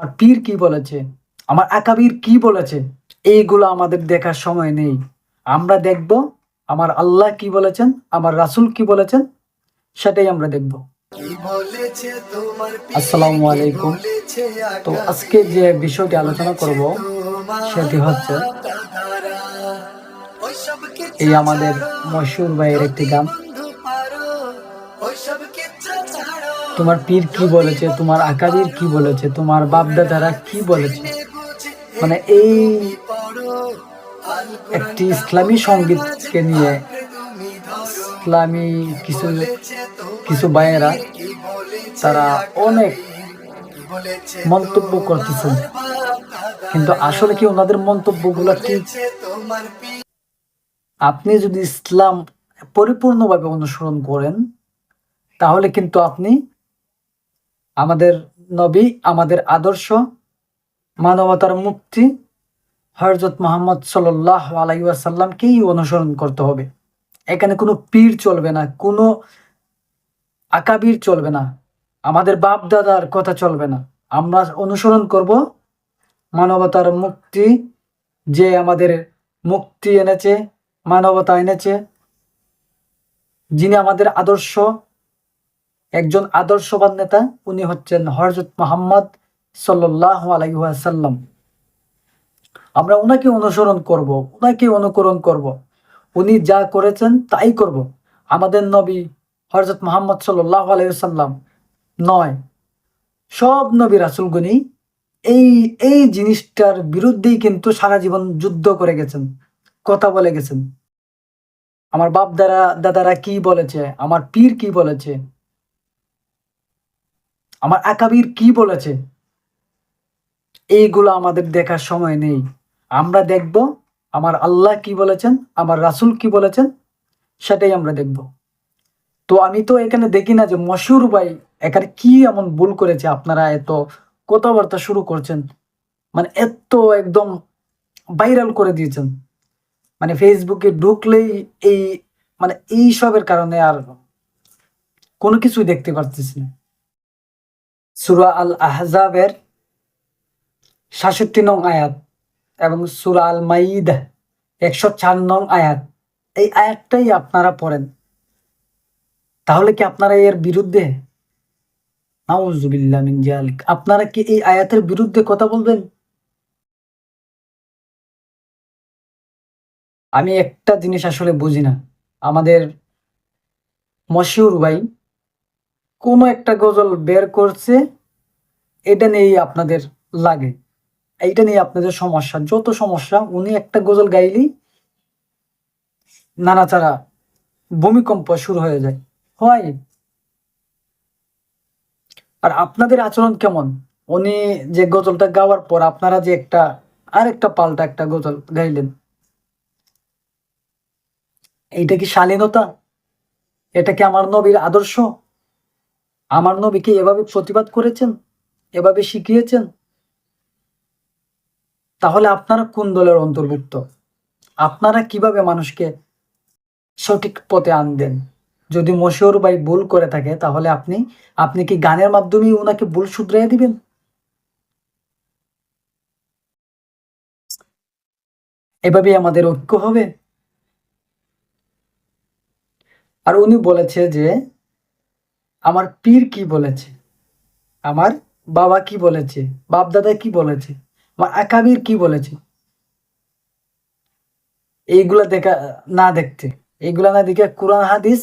আমার পীর কি বলেছে? আমার আকাবির কি বলেছে? এইগুলো আমাদের দেখার সময় নেই। আমরা দেখব আমার আল্লাহ কি বলেছেন, আমার রাসূল কি বলেছেন, সেটাই আমরা দেখব। আসসালামু আলাইকুম। তো আজকে যে বিষয়টি আলোচনা করব, সেটি হচ্ছে এই আমাদের মশহুর ভাইয়ের একটি গান। তোমার পীর কি বলেছে? তোমার আকাবির কি বলেছে? তোমার বাপদাদারা কি বলেছে? মানে এই একটি ইসলামী সঙ্গীতকে নিয়ে ইসলামী কিছু কিছু ভাইয়েরা তারা অনেক মন্তব্য করতেছেন। কিন্তু আসলে কি ওনাদের মন্তব্যগুলো কি? আপনি যদি ইসলাম পরিপূর্ণভাবে অনুসরণ করেন তাহলে কিন্তু আপনি আমাদের নবী, আমাদের আদর্শ, মানবতার মুক্তি হরজত মোহাম্মদ সাল্লাহ আলাইসাল্লামকেই অনুসরণ করতে হবে। এখানে কোনো পীর চলবে না, কোনো আকাবির চলবে না, আমাদের বাপ দাদার কথা চলবে না। আমরা অনুসরণ করব মানবতার মুক্তি, যে আমাদের মুক্তি এনেছে, মানবতা এনেছে, যিনি আমাদের আদর্শ একজন আদর্শবান নেতা, উনি হচ্ছেন হরজত মোহাম্মদ সাল্লাহ আলাইসাল্লাম আমরা ওনাকে অনুসরণ করব ওনাকে অনুকরণ করব। উনি যা করেছেন তাই করব। আমাদের নবী হরজত মোহাম্মদ সাল্লাহ আলাইসাল্লাম নয়। সব নবী রাসুলগুনি এই এই জিনিসটার বিরুদ্ধেই কিন্তু সারা জীবন যুদ্ধ করে গেছেন, কথা বলে গেছেন। আমার বাপ দাদা দাদারা কি বলেছে? আমার পীর কি বলেছে? আমার আকাবির কি বলেছে? এইগুলো আমাদের দেখার সময় নেই। আমরা দেখব আমার আল্লাহ কি বলেছেন, আমার রাসুল কি বলেছেন, সেটাই আমরা দেখব। তো আমি তো এখানে দেখি না যে মশুর ভাই এখানে কি এমন ভুল করেছে? আপনারা এত কথাবার্তা শুরু করছেন। মানে এত একদম ভাইরাল করে দিয়েছেন। মানে ফেসবুকে ঢুকলেই এই মানে এই সবের কারণে আর কোনো কিছুই দেখতে পারতেছি না। সুরা আল আহজাবের সাতষট্টি নং আয়াত এবং সুরা আল মাইদ একশো চার নং আয়াত। এই আয়াতটাই আপনারা পড়েন। তাহলে কি আপনারা এর বিরুদ্ধে? মিন আপনারা কি এই আয়াতের বিরুদ্ধে কথা বলবেন? আমি একটা জিনিস আসলে বুঝি না। আমাদের মশিউর ভাই কোনো একটা গজল বের করছে, এটা নিয়েই আপনাদের লাগে। এইটা নিয়ে আপনাদের সমস্যা। যত সমস্যা, উনি একটা গজল গাইলেই নানাচারা ভূমিকম্প শুরু হয়ে যায়। হয়। আর আপনাদের আচরণ কেমন? উনি যে গজলটা গাওয়ার পর আপনারা যে একটা, আরেকটা পাল্টা একটা গজল গাইলেন। এইটা কি শালীনতা? এটা কি আমার নবীর আদর্শ? আমার নবীকে এভাবে প্রতিবাদ করেছেন? এভাবে শিখিয়েছেন? তাহলে আপনারা কোন দলের অন্তর্ভুক্ত? আপনারা কীভাবে মানুষকে সঠিক পথে আনবেন? যদি মশিউর ভাই ভুল করে থাকে, তাহলে আপনি আপনি কি গানের মাধ্যমে ওনাকে ভুল শুধরাই দিবেন? এভাবে আমাদের ঐক্য হবে। আর উনি বলেছে যে আমার পীর কি বলেছে? আমার বাবা কি বলেছে? বাপ দাদা কি বলেছে? আমার আকাবির কি বলেছে? এইগুলা দেখা, না দেখতে। এইগুলা না দেখে কোরআন হাদিস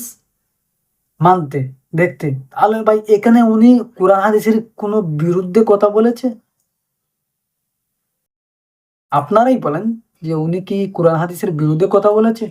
মানতে, দেখতে। তাহলে ভাই, এখানে উনি কোরআন হাদিসের কোনো বিরুদ্ধে কথা বলেছে? আপনারাই বলেন যে উনি কি কোরআন হাদিসের বিরুদ্ধে কথা বলেছে?